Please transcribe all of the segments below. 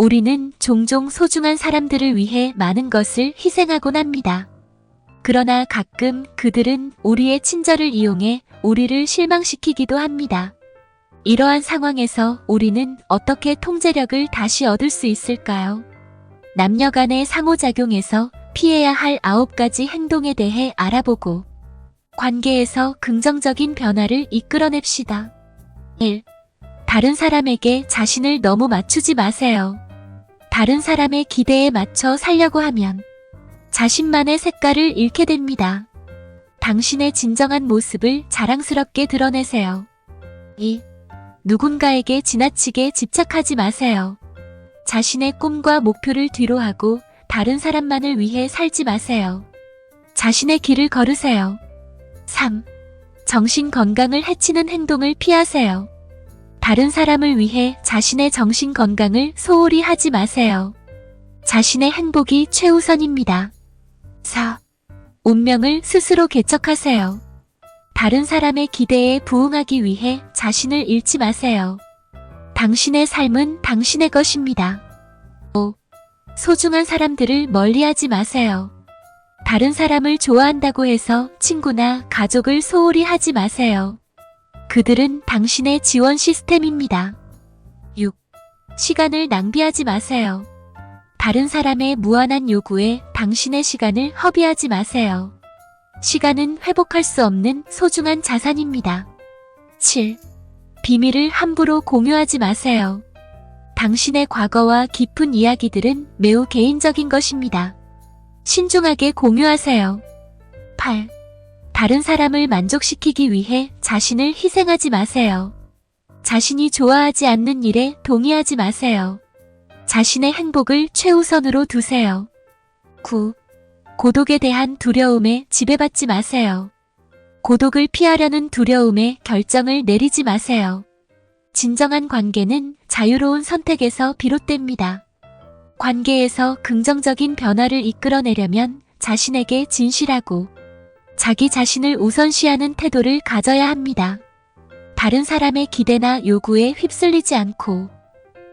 우리는 종종 소중한 사람들을 위해 많은 것을 희생하곤 합니다. 그러나 가끔 그들은 우리의 친절을 이용해 우리를 실망시키기도 합니다. 이러한 상황에서 우리는 어떻게 통제력을 다시 얻을 수 있을까요? 남녀 간의 상호작용에서 피해야 할 아홉 가지 행동에 대해 알아보고 관계에서 긍정적인 변화를 이끌어냅시다. 1. 다른 사람에게 자신을 너무 맞추지 마세요. 다른 사람의 기대에 맞춰 살려고 하면 자신만의 색깔을 잃게 됩니다. 당신의 진정한 모습을 자랑스럽게 드러내세요. 2. 누군가에게 지나치게 집착하지 마세요. 자신의 꿈과 목표를 뒤로하고 다른 사람만을 위해 살지 마세요. 자신의 길을 걸으세요. 3. 정신 건강을 해치는 행동을 피하세요. 다른 사람을 위해 자신의 정신 건강을 소홀히 하지 마세요. 자신의 행복이 최우선입니다. 4. 운명을 스스로 개척하세요. 다른 사람의 기대에 부응하기 위해 자신을 잃지 마세요. 당신의 삶은 당신의 것입니다. 5. 소중한 사람들을 멀리하지 마세요. 다른 사람을 좋아한다고 해서 친구나 가족을 소홀히 하지 마세요. 그들은 당신의 지원 시스템입니다. 6. 시간을 낭비하지 마세요. 다른 사람의 무한한 요구에 당신의 시간을 허비하지 마세요. 시간은 회복할 수 없는 소중한 자산입니다. 7. 비밀을 함부로 공유하지 마세요. 당신의 과거와 깊은 이야기들은 매우 개인적인 것입니다. 신중하게 공유하세요. 8. 다른 사람을 만족시키기 위해 자신을 희생하지 마세요. 자신이 좋아하지 않는 일에 동의하지 마세요. 자신의 행복을 최우선으로 두세요. 9. 고독에 대한 두려움에 지배받지 마세요. 고독을 피하려는 두려움에 결정을 내리지 마세요. 진정한 관계는 자유로운 선택에서 비롯됩니다. 관계에서 긍정적인 변화를 이끌어내려면 자신에게 진실하고 자기 자신을 우선시하는 태도를 가져야 합니다. 다른 사람의 기대나 요구에 휩쓸리지 않고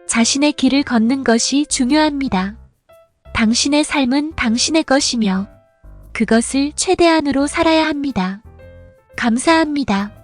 자신의 길을 걷는 것이 중요합니다. 당신의 삶은 당신의 것이며 그것을 최대한으로 살아야 합니다. 감사합니다.